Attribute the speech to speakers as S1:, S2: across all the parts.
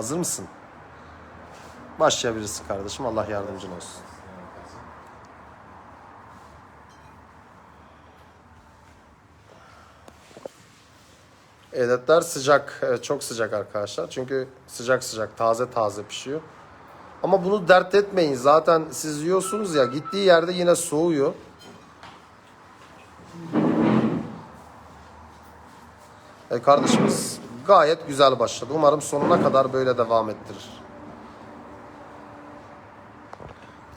S1: Hazır mısın? Başlayabilirsin kardeşim. Allah yardımcın olsun. Edetler sıcak. Çok sıcak arkadaşlar. Çünkü sıcak sıcak, taze taze pişiyor. Ama bunu dert etmeyin. Zaten siz yiyorsunuz ya gittiği yerde yine soğuyor. E kardeşimiz gayet güzel başladı. Umarım sonuna kadar böyle devam ettirir.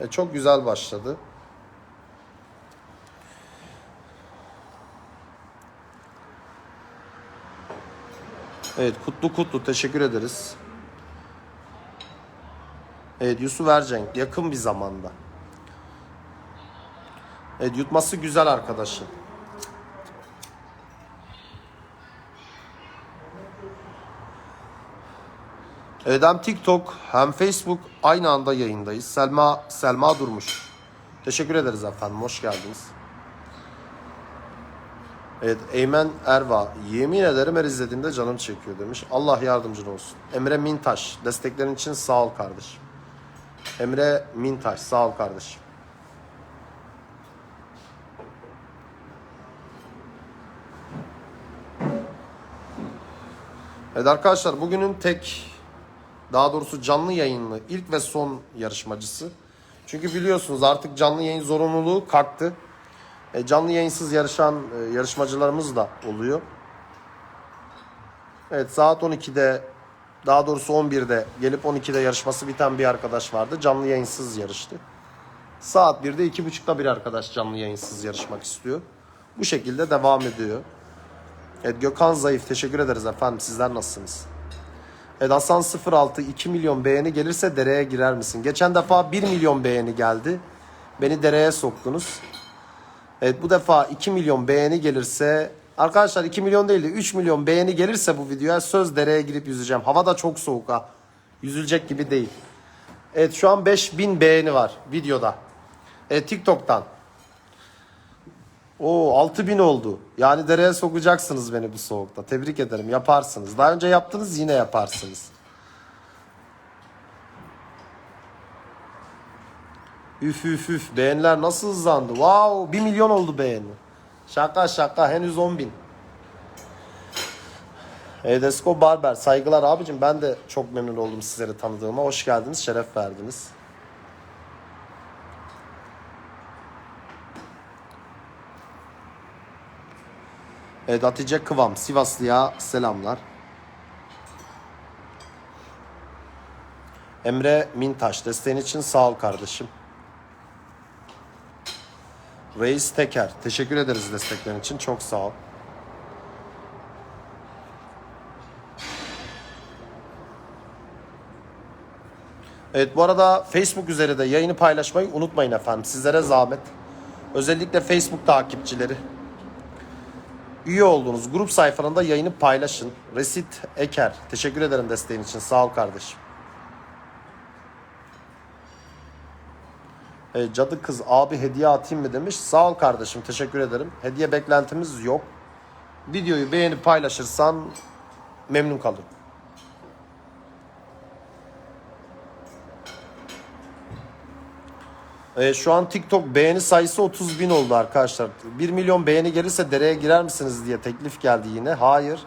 S1: E çok güzel başladı. Evet kutlu kutlu teşekkür ederiz. Evet Yusuf Ercenk yakın bir zamanda. Evet yutması güzel arkadaşın. Evet hem TikTok hem Facebook aynı anda yayındayız. Selma Selma Durmuş. Teşekkür ederiz efendim. Hoş geldiniz. Evet Eymen Erva. Yemin ederim her izlediğimde canım çekiyor demiş. Allah yardımcın olsun. Emre Mintaş. Desteklerin için sağ ol kardeşim. Emre Mintaş. Sağ ol kardeşim. Evet arkadaşlar bugünün tek daha doğrusu canlı yayınlı ilk ve son yarışmacısı. Çünkü biliyorsunuz artık canlı yayın zorunluluğu kalktı. E, canlı yayınsız yarışan e, yarışmacılarımız da oluyor. Evet saat 12'de daha doğrusu 11'de gelip 12'de yarışması biten bir arkadaş vardı. Canlı yayınsız yarıştı. Saat 1'de 2.30'da bir arkadaş canlı yayınsız yarışmak istiyor. Bu şekilde devam ediyor. Evet Gökhan Zayıf teşekkür ederiz efendim. Sizler nasılsınız? Evet Hasan 06 2 milyon beğeni gelirse dereye girer misin? Geçen defa 1 milyon beğeni geldi. Beni dereye soktunuz. Evet bu defa 2 milyon beğeni gelirse arkadaşlar 2 milyon değil de 3 milyon beğeni gelirse bu videoya söz dereye girip yüzeceğim. Hava da çok soğuk ha. Yüzülecek gibi değil. Evet şu an 5000 beğeni var videoda. Evet TikTok'tan. Oo 6000 oldu. Yani dereye sokacaksınız beni bu soğukta. Tebrik ederim. Yaparsınız. Daha önce yaptınız yine yaparsınız. Üf üf üf. Beğeniler nasıl hızlandı? Wow 1 milyon oldu beğeni. Şaka şaka henüz 10 bin. Edesco Barber saygılar abicim ben de çok memnun oldum sizleri tanıdığıma. Hoş geldiniz, şeref verdiniz. Evet Hatice Kıvam Sivaslı'ya selamlar. Emre Mintaş desteğin için sağ ol kardeşim. Reis Teker teşekkür ederiz desteklerin için çok sağ ol. Evet bu arada Facebook üzeri de yayını paylaşmayı unutmayın efendim. Sizlere zahmet. Özellikle Facebook takipçileri. Üye olduğunuz grup sayfalarında yayını paylaşın. Resit Eker. Teşekkür ederim desteğin için. Sağ ol kardeşim. E, cadı kız abi hediye atayım mı demiş. Sağ ol kardeşim. Teşekkür ederim. Hediye beklentimiz yok. Videoyu beğenip paylaşırsan memnun kalırım. E, şu an TikTok beğeni sayısı 30 bin oldu arkadaşlar. 1 milyon beğeni gelirse dereye girer misiniz diye teklif geldi yine. Hayır.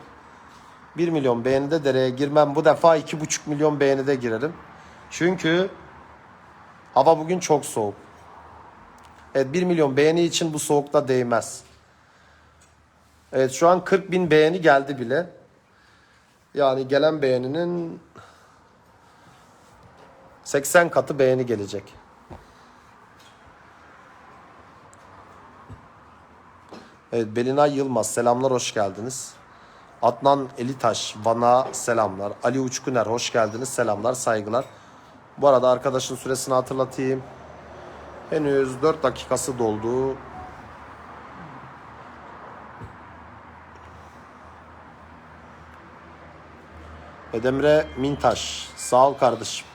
S1: 1 milyon beğenide dereye girmem. Bu defa 2,5 milyon beğenide girerim. Çünkü hava bugün çok soğuk. Evet 1 milyon beğeni için bu soğukta değmez. Evet şu an 40 bin beğeni geldi bile. Yani gelen beğeninin 80 katı beğeni gelecek. Evet Belinay Yılmaz selamlar hoş geldiniz. Adnan Elitaş Van'a selamlar. Ali Uçkuner hoş geldiniz selamlar saygılar. Bu arada arkadaşın süresini hatırlatayım. Henüz 4 dakikası doldu. Edemre Mintaş sağ ol kardeşim.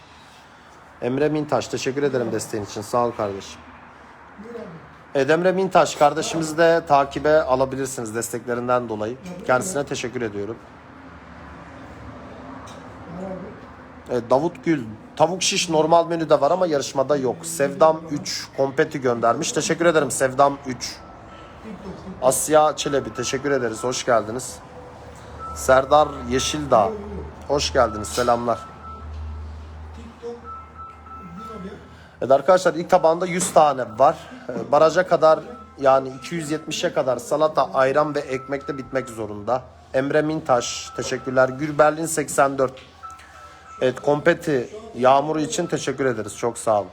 S1: Emre Mintaş teşekkür ederim desteğin için sağ ol kardeşim. Edemre Mintaş kardeşimizi de takibe alabilirsiniz desteklerinden dolayı. Kendisine teşekkür ediyorum. Evet, Davut Gül. Tavuk şiş normal menüde var ama yarışmada yok. Sevdam 3 kompeti göndermiş. Teşekkür ederim Sevdam 3. Asya Çelebi teşekkür ederiz. Hoş geldiniz. Serdar Yeşildağ. Hoş geldiniz. Selamlar. Evet arkadaşlar ilk tabağında 100 tane var. Ee, Baraja kadar yani 270'e kadar salata, ayran ve ekmekte bitmek zorunda. Emre Mintaş teşekkürler. Gülberlin 84. Evet kompeti yağmuru için teşekkür ederiz. Çok sağ olun.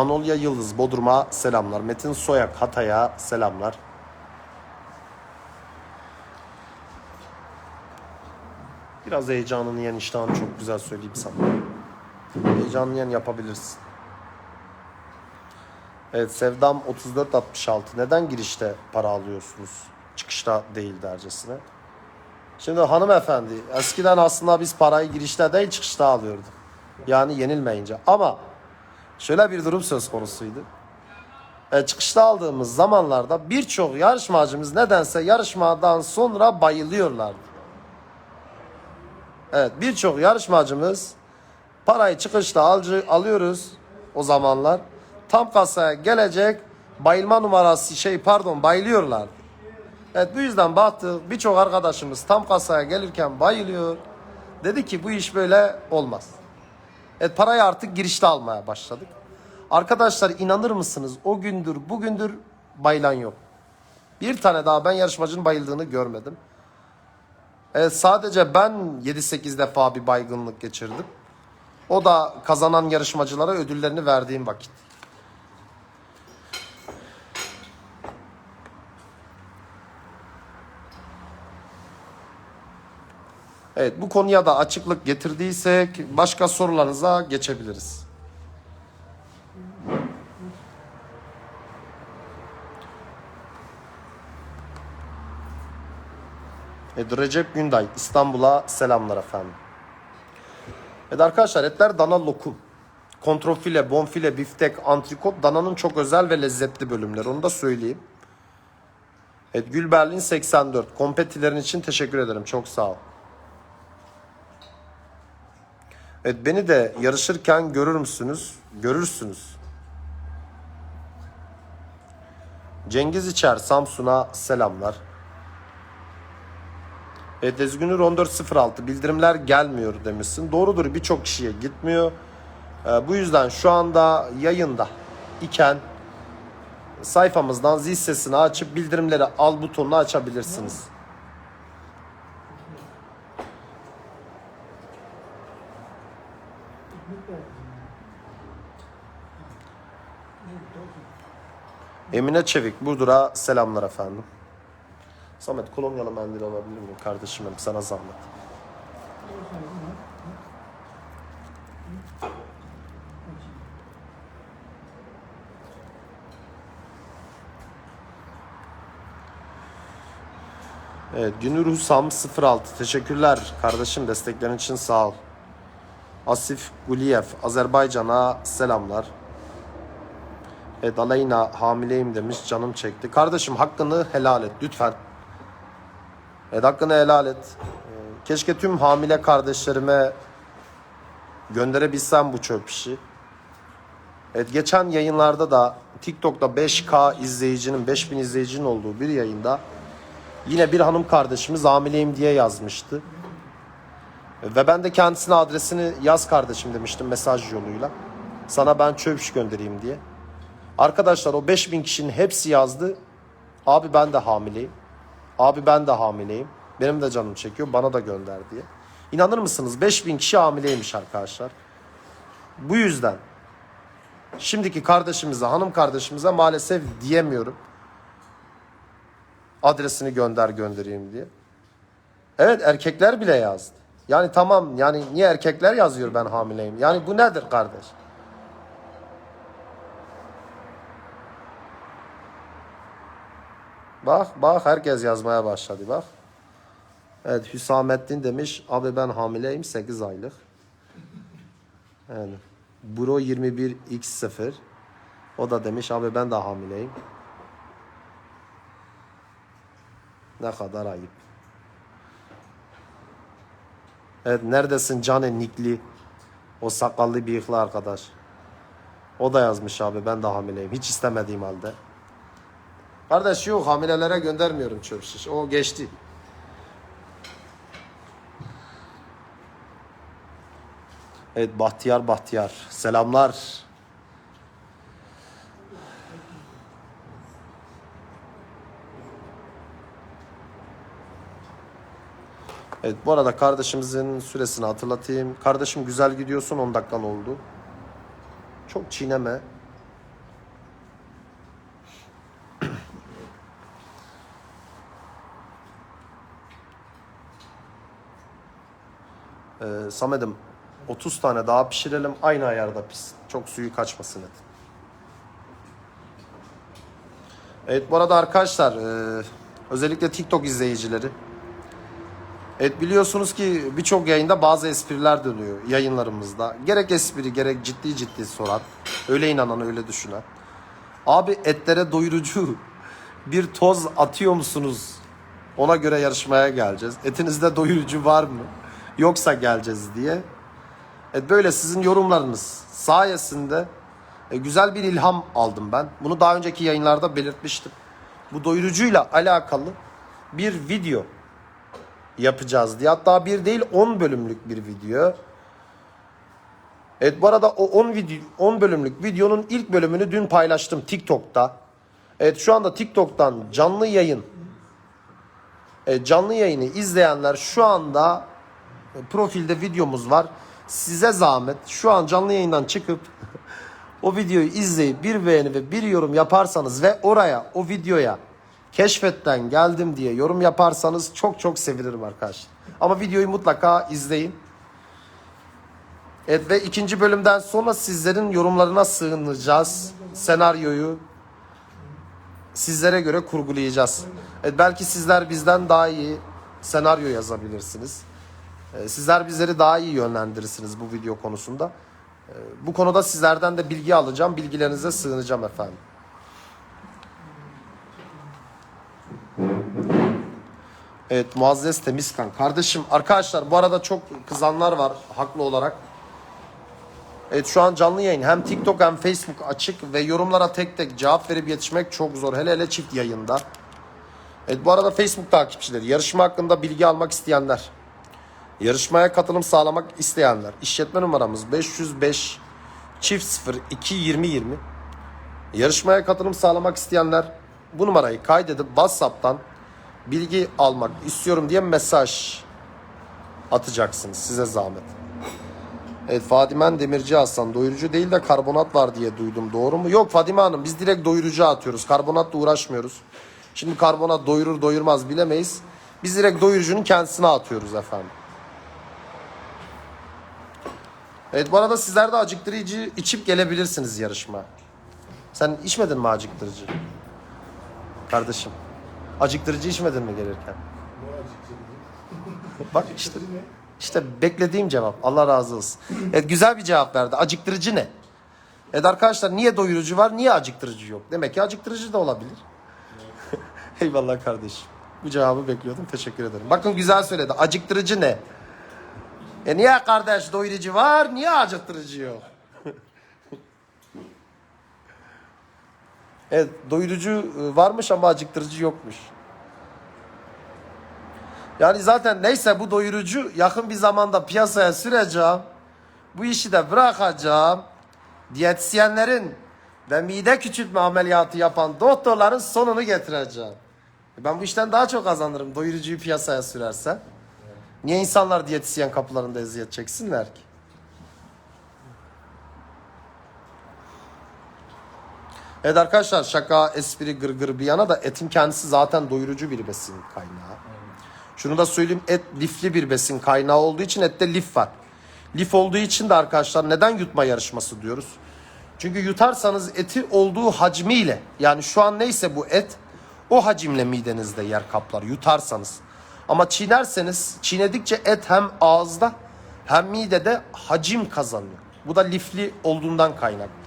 S1: Manolya Yıldız Bodrum'a selamlar. Metin Soyak Hatay'a selamlar. Biraz heyecanını yen iştahını çok güzel söyleyeyim sana. Heyecanını yen yapabilirsin. Evet Sevdam 3466. Neden girişte para alıyorsunuz? Çıkışta değil dercesine. Şimdi hanımefendi eskiden aslında biz parayı girişte değil çıkışta alıyorduk. Yani yenilmeyince. Ama şöyle bir durum söz konusuydu. E, çıkışta aldığımız zamanlarda birçok yarışmacımız nedense yarışmadan sonra bayılıyorlardı. Evet birçok yarışmacımız parayı çıkışta alcı, alıyoruz o zamanlar. Tam kasaya gelecek bayılma numarası şey pardon bayılıyorlardı. Evet bu yüzden baktık birçok arkadaşımız tam kasaya gelirken bayılıyor. Dedi ki bu iş böyle olmaz. Evet parayı artık girişte almaya başladık. Arkadaşlar inanır mısınız o gündür bugündür bayılan yok. Bir tane daha ben yarışmacının bayıldığını görmedim. Evet, sadece ben 7-8 defa bir baygınlık geçirdim. O da kazanan yarışmacılara ödüllerini verdiğim vakit. Evet bu konuya da açıklık getirdiysek başka sorularınıza geçebiliriz. Evet, Recep Günday İstanbul'a selamlar efendim. Evet arkadaşlar etler dana lokum. Kontrofile, bonfile, biftek, antrikot dananın çok özel ve lezzetli bölümleri. Onu da söyleyeyim. Evet Gülberlin 84. Kompetilerin için teşekkür ederim. Çok sağ ol. Evet beni de yarışırken görür müsünüz? Görürsünüz. Cengiz İçer Samsun'a selamlar. Evet Ezgünür 1406 bildirimler gelmiyor demişsin. Doğrudur birçok kişiye gitmiyor. Ee, bu yüzden şu anda yayında iken sayfamızdan zil sesini açıp bildirimleri al butonunu açabilirsiniz. Emine Çevik Burdur'a selamlar efendim. Samet kolonyalı mendil alabilir miyim kardeşim benim sana zahmet. Evet, Günür Husam 06. Teşekkürler kardeşim desteklerin için sağ ol. Asif Guliyev Azerbaycan'a selamlar. Evet Aleyna hamileyim demiş canım çekti. Kardeşim hakkını helal et lütfen. Evet hakkını helal et. Ee, Keşke tüm hamile kardeşlerime gönderebilsem bu çöp işi. Evet geçen yayınlarda da TikTok'ta 5K izleyicinin 5000 izleyicinin olduğu bir yayında yine bir hanım kardeşimiz hamileyim diye yazmıştı. Ve ben de kendisine adresini yaz kardeşim demiştim mesaj yoluyla. Sana ben çöp iş göndereyim diye. Arkadaşlar o 5000 kişinin hepsi yazdı. Abi ben de hamileyim. Abi ben de hamileyim. Benim de canım çekiyor. Bana da gönder diye. İnanır mısınız? 5000 kişi hamileymiş arkadaşlar. Bu yüzden şimdiki kardeşimize, hanım kardeşimize maalesef diyemiyorum. Adresini gönder göndereyim diye. Evet erkekler bile yazdı. Yani tamam yani niye erkekler yazıyor ben hamileyim? Yani bu nedir kardeş? Bak bak herkes yazmaya başladı bak. Evet Hüsamettin demiş abi ben hamileyim 8 aylık. Yani Bro 21 X0 o da demiş abi ben de hamileyim. Ne kadar ayıp. Evet neredesin Cane Nikli? O sakallı bıyıklı arkadaş. O da yazmış abi ben de hamileyim. Hiç istemediğim halde. Kardeş yok hamilelere göndermiyorum çöp şiş. O geçti. Evet Bahtiyar Bahtiyar. Selamlar. Evet bu arada kardeşimizin süresini hatırlatayım. Kardeşim güzel gidiyorsun 10 dakikan oldu. Çok çiğneme. Ee, Samet'im 30 tane daha pişirelim aynı ayarda pis. Çok suyu kaçmasın et. Evet bu arada arkadaşlar e, özellikle TikTok izleyicileri Evet biliyorsunuz ki birçok yayında bazı espriler dönüyor yayınlarımızda. Gerek espri gerek ciddi ciddi soran, öyle inanan öyle düşünen. Abi etlere doyurucu bir toz atıyor musunuz? Ona göre yarışmaya geleceğiz. Etinizde doyurucu var mı? Yoksa geleceğiz diye. Evet böyle sizin yorumlarınız sayesinde e, güzel bir ilham aldım ben. Bunu daha önceki yayınlarda belirtmiştim. Bu doyurucuyla alakalı bir video yapacağız diye. Hatta bir değil 10 bölümlük bir video. Evet bu arada o 10 video 10 bölümlük videonun ilk bölümünü dün paylaştım TikTok'ta. Evet şu anda TikTok'tan canlı yayın e, canlı yayını izleyenler şu anda profilde videomuz var. Size zahmet şu an canlı yayından çıkıp o videoyu izleyip bir beğeni ve bir yorum yaparsanız ve oraya o videoya keşfetten geldim diye yorum yaparsanız çok çok sevinirim arkadaşlar. Ama videoyu mutlaka izleyin. Evet ve ikinci bölümden sonra sizlerin yorumlarına sığınacağız. Senaryoyu sizlere göre kurgulayacağız. Evet, belki sizler bizden daha iyi senaryo yazabilirsiniz. Ee, Sizler bizleri daha iyi yönlendirirsiniz bu video konusunda. Ee, Bu konuda sizlerden de bilgi alacağım. Bilgilerinize sığınacağım efendim. Evet Muazzez Temizkan. Kardeşim arkadaşlar bu arada çok kızanlar var haklı olarak. Evet şu an canlı yayın hem TikTok hem Facebook açık ve yorumlara tek tek cevap verip yetişmek çok zor. Hele hele çift yayında. Evet bu arada Facebook takipçileri yarışma hakkında bilgi almak isteyenler. Yarışmaya katılım sağlamak isteyenler. işletme numaramız 505 çift 0 2 20 20. Yarışmaya katılım sağlamak isteyenler bu numarayı kaydedip WhatsApp'tan bilgi almak istiyorum diye mesaj atacaksınız size zahmet. Evet Fadimen Demirci Hasan doyurucu değil de karbonat var diye duydum doğru mu? Yok Fadime Hanım biz direkt doyurucu atıyoruz karbonatla uğraşmıyoruz. Şimdi karbonat doyurur doyurmaz bilemeyiz. Biz direkt doyurucunun kendisine atıyoruz efendim. Evet bu arada sizler de acıktırıcı içip gelebilirsiniz yarışma. Sen içmedin mi acıktırıcı? Kardeşim. Acıktırıcı içmedin mi gelirken? Bak işte. İşte beklediğim cevap. Allah razı olsun. Evet güzel bir cevap verdi. Acıktırıcı ne? Evet arkadaşlar niye doyurucu var? Niye acıktırıcı yok? Demek ki acıktırıcı da olabilir. Eyvallah kardeşim. Bu cevabı bekliyordum. Teşekkür ederim. Bakın güzel söyledi. Acıktırıcı ne? E niye kardeş doyurucu var? Niye acıktırıcı yok? evet doyurucu e, varmış ama acıktırıcı yokmuş. Yani zaten neyse bu doyurucu yakın bir zamanda piyasaya süreceğim. Bu işi de bırakacağım. Diyetisyenlerin ve mide küçültme ameliyatı yapan doktorların sonunu getireceğim. Ben bu işten daha çok kazanırım doyurucuyu piyasaya sürersen. Niye insanlar diyetisyen kapılarında eziyet çeksinler ki? Evet arkadaşlar şaka, espri, gırgır bir yana da etin kendisi zaten doyurucu bir besin kaynağı. Şunu da söyleyeyim et lifli bir besin kaynağı olduğu için ette lif var. Lif olduğu için de arkadaşlar neden yutma yarışması diyoruz? Çünkü yutarsanız eti olduğu hacmiyle yani şu an neyse bu et O hacimle midenizde yer kaplar yutarsanız. Ama çiğnerseniz çiğnedikçe et hem ağızda hem midede hacim kazanıyor. Bu da lifli olduğundan kaynaklı.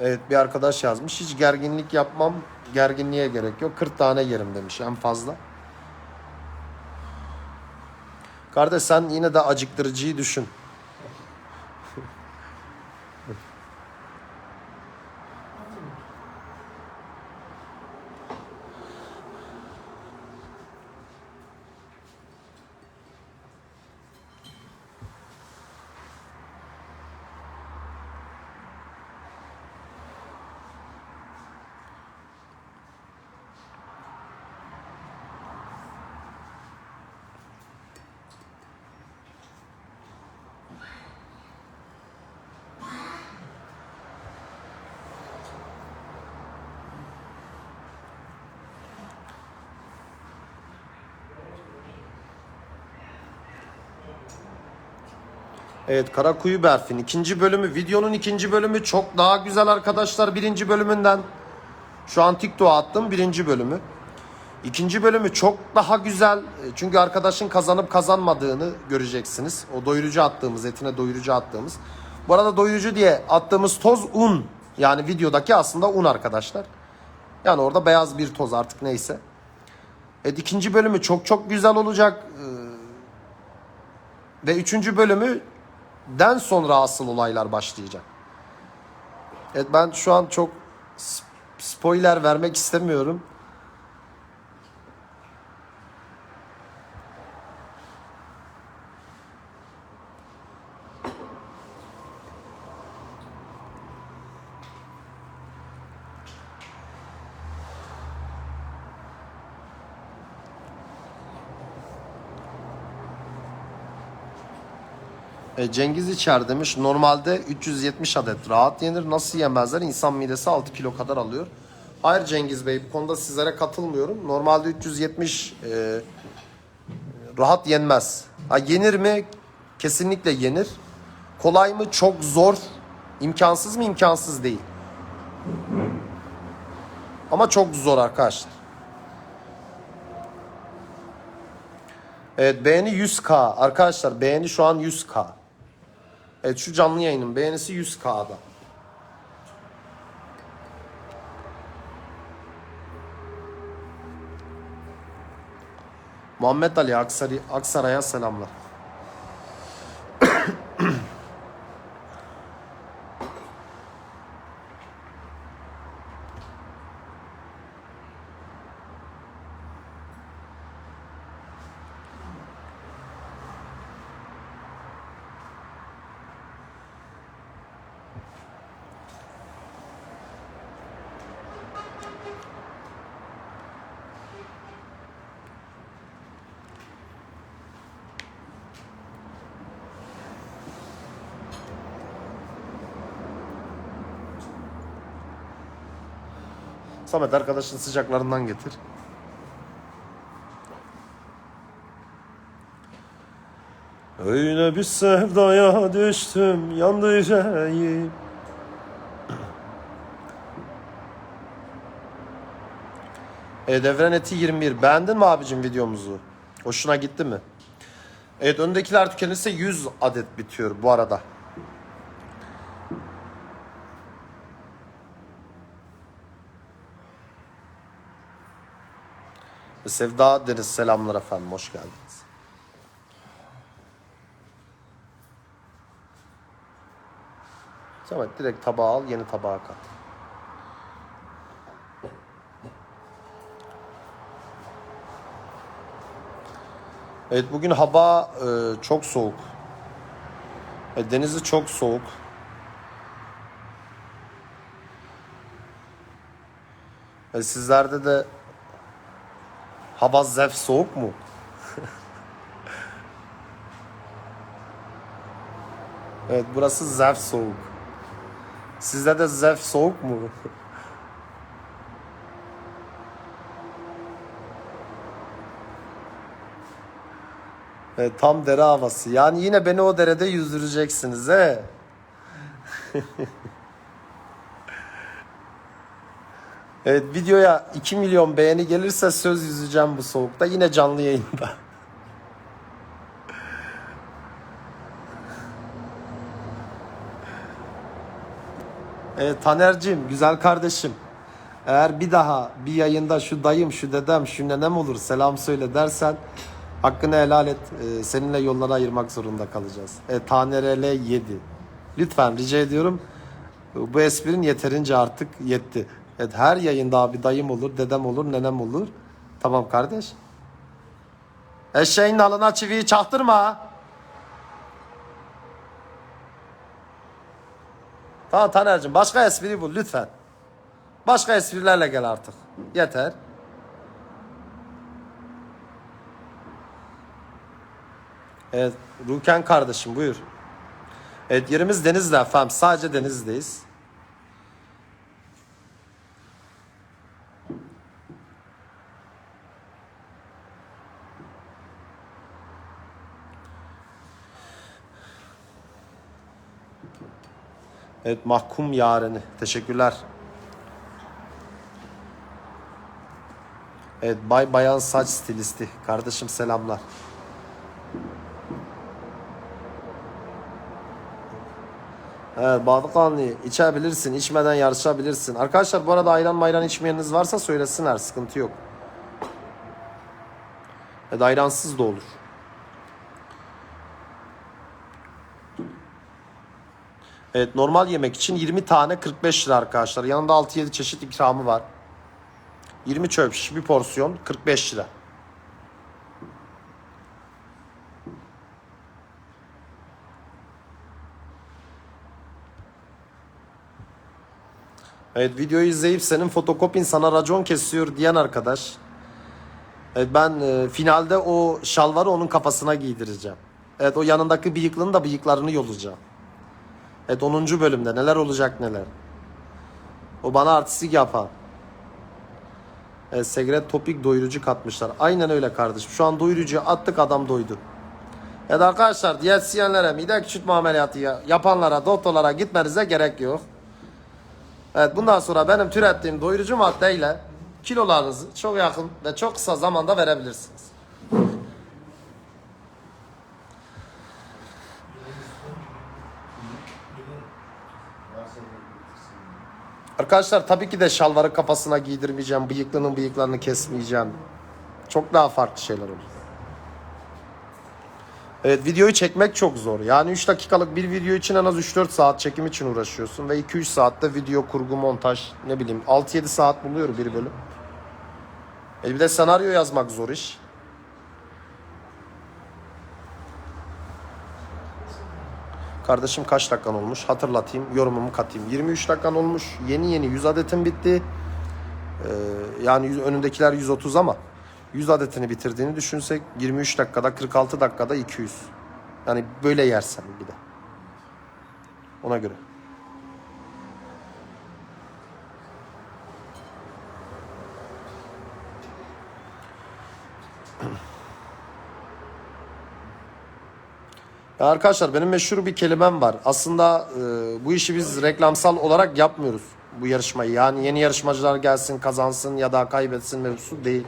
S1: Evet bir arkadaş yazmış. Hiç gerginlik yapmam. Gerginliğe gerek yok. 40 tane yerim demiş en fazla. Kardeş sen yine de acıktırıcıyı düşün. Evet Karakuyu Berfin ikinci bölümü videonun ikinci bölümü çok daha güzel arkadaşlar birinci bölümünden. Şu an TikTok'a attım birinci bölümü. İkinci bölümü çok daha güzel. E, Çünkü arkadaşın kazanıp kazanmadığını göreceksiniz. O doyurucu attığımız, etine doyurucu attığımız. Bu arada doyurucu diye attığımız toz un. Yani videodaki aslında un arkadaşlar. Yani orada beyaz bir toz artık neyse. Evet ikinci bölümü çok çok güzel olacak. Ee, Ve üçüncü bölümü den sonra asıl olaylar başlayacak. Evet ben şu an çok spoiler vermek istemiyorum. E, Cengiz İçer demiş normalde 370 adet rahat yenir. Nasıl yemezler? İnsan midesi 6 kilo kadar alıyor. Hayır Cengiz Bey bu konuda sizlere katılmıyorum. Normalde 370 e, rahat yenmez. Ha, yenir mi? Kesinlikle yenir. Kolay mı? Çok zor. İmkansız mı? İmkansız değil. Ama çok zor arkadaşlar. Evet beğeni 100k. Arkadaşlar beğeni şu an 100k. Evet şu canlı yayının beğenisi 100k'da. Muhammed Ali Aksari, Aksaray'a selamlar. Samet arkadaşın sıcaklarından getir. Öyle bir sevdaya düştüm yandı yüreğim. Evet Evren Eti 21. Beğendin mi abicim videomuzu? Hoşuna gitti mi? Evet öndekiler tükenirse 100 adet bitiyor bu arada. Sevda Deniz selamlar efendim hoş geldiniz. Samet direkt tabağa al yeni tabağa kat. Evet bugün hava e, çok soğuk. E, denizi çok soğuk. E, sizlerde de hava zef soğuk mu? Evet burası zef soğuk. Sizde de zef soğuk mu? Evet, tam dere havası. Yani yine beni o derede yüzdüreceksiniz he. evet videoya 2 milyon beğeni gelirse söz yüzeceğim bu soğukta. Yine canlı yayında. Evet Taner'cim, güzel kardeşim. Eğer bir daha bir yayında şu dayım, şu dedem, şu nenem olur selam söyle dersen hakkını helal et. Ee, seninle yolları ayırmak zorunda kalacağız. Evet Taner'le 7. Lütfen rica ediyorum. Bu esprin yeterince artık yetti. Evet her yayında abi dayım olur, dedem olur, nenem olur. Tamam kardeş. Eşeğin alına çiviyi çaktırma. Tamam Taner'cim başka espri bul lütfen. Başka esprilerle gel artık. Yeter. Evet Ruken kardeşim buyur. Evet yerimiz Denizli efendim. Sadece Denizli'deyiz. Evet mahkum yareni. Teşekkürler. Evet bay bayan saç stilisti. Kardeşim selamlar. Evet Balıkanlı içebilirsin, içmeden yarışabilirsin. Arkadaşlar bu arada ayran mayran içmeyeniniz varsa söylesinler, sıkıntı yok. Evet ayransız da olur. Evet normal yemek için 20 tane 45 lira arkadaşlar. Yanında 6-7 çeşit ikramı var. 20 çöp şiş bir porsiyon 45 lira. Evet videoyu izleyip senin fotokopin sana racon kesiyor diyen arkadaş. Evet ben e, finalde o şalvarı onun kafasına giydireceğim. Evet o yanındaki bıyıklının da bıyıklarını yolacağım. Evet 10. bölümde neler olacak neler. O bana artistik yapan. Evet, Segret Topik doyurucu katmışlar. Aynen öyle kardeşim. Şu an doyurucuyu attık adam doydu. Evet arkadaşlar diyetisyenlere mide küçültme ameliyatı ya- yapanlara doktorlara gitmenize gerek yok. Evet bundan sonra benim türettiğim doyurucu maddeyle kilolarınızı çok yakın ve çok kısa zamanda verebilirsiniz. Arkadaşlar tabii ki de şalvarı kafasına giydirmeyeceğim. Bıyıklının bıyıklarını kesmeyeceğim. Çok daha farklı şeyler olur. Evet videoyu çekmek çok zor. Yani 3 dakikalık bir video için en az 3-4 saat çekim için uğraşıyorsun. Ve 2-3 saatte video kurgu, montaj ne bileyim 6-7 saat buluyor bir bölüm. E bir de senaryo yazmak zor iş. Kardeşim kaç dakikan olmuş? Hatırlatayım, yorumumu katayım. 23 dakikan olmuş. Yeni yeni 100 adetim bitti. Ee, yani önündekiler 130 ama 100 adetini bitirdiğini düşünsek 23 dakikada 46 dakikada 200. Yani böyle yersen bir de. Ona göre. Arkadaşlar benim meşhur bir kelimem var. Aslında e, bu işi biz reklamsal olarak yapmıyoruz bu yarışmayı. Yani yeni yarışmacılar gelsin kazansın ya da kaybetsin mevzusu değil.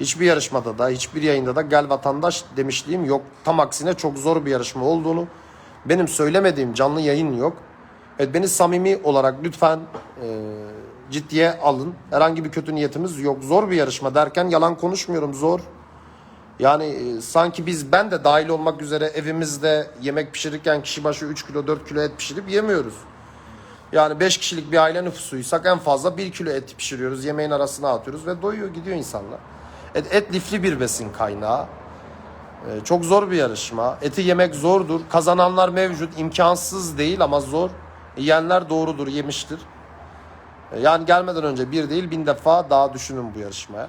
S1: Hiçbir yarışmada da hiçbir yayında da gel vatandaş demişliğim yok. Tam aksine çok zor bir yarışma olduğunu benim söylemediğim canlı yayın yok. Evet beni samimi olarak lütfen e, ciddiye alın. Herhangi bir kötü niyetimiz yok. Zor bir yarışma derken yalan konuşmuyorum zor. Yani e, sanki biz ben de dahil olmak üzere evimizde yemek pişirirken kişi başı 3 kilo 4 kilo et pişirip yemiyoruz. Yani 5 kişilik bir aile nüfusuysak en fazla 1 kilo et pişiriyoruz. Yemeğin arasına atıyoruz ve doyuyor gidiyor insanlar. Et, et lifli bir besin kaynağı. Ee, çok zor bir yarışma. Eti yemek zordur. Kazananlar mevcut. imkansız değil ama zor. Yiyenler doğrudur, yemiştir. Ee, yani gelmeden önce bir değil bin defa daha düşünün bu yarışmaya.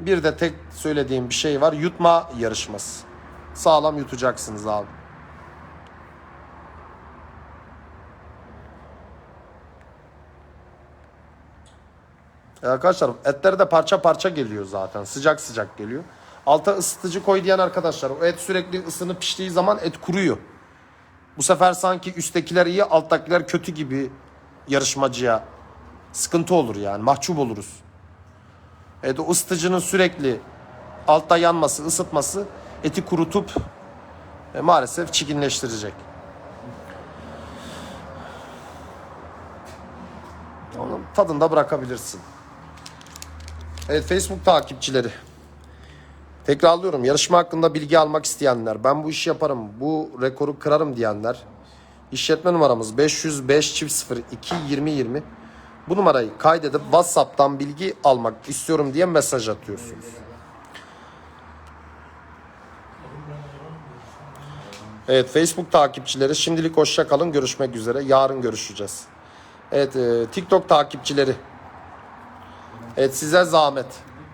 S1: Bir de tek söylediğim bir şey var. Yutma yarışması. Sağlam yutacaksınız abi. E arkadaşlar etler de parça parça geliyor zaten. Sıcak sıcak geliyor. Alta ısıtıcı koy diyen arkadaşlar o et sürekli ısınıp piştiği zaman et kuruyor. Bu sefer sanki üsttekiler iyi alttakiler kötü gibi yarışmacıya sıkıntı olur yani mahcup oluruz. Evet o ısıtıcının sürekli altta yanması, ısıtması eti kurutup e, maalesef çirkinleştirecek. Onun tadında bırakabilirsin. Evet Facebook takipçileri. Tekrarlıyorum yarışma hakkında bilgi almak isteyenler, ben bu işi yaparım, bu rekoru kırarım diyenler, işletme numaramız 505 çift 02 20 20. Bu numarayı kaydedip WhatsApp'tan bilgi almak istiyorum diye mesaj atıyorsunuz. Evet Facebook takipçileri şimdilik hoşça kalın. Görüşmek üzere. Yarın görüşeceğiz. Evet e, TikTok takipçileri. Evet size zahmet.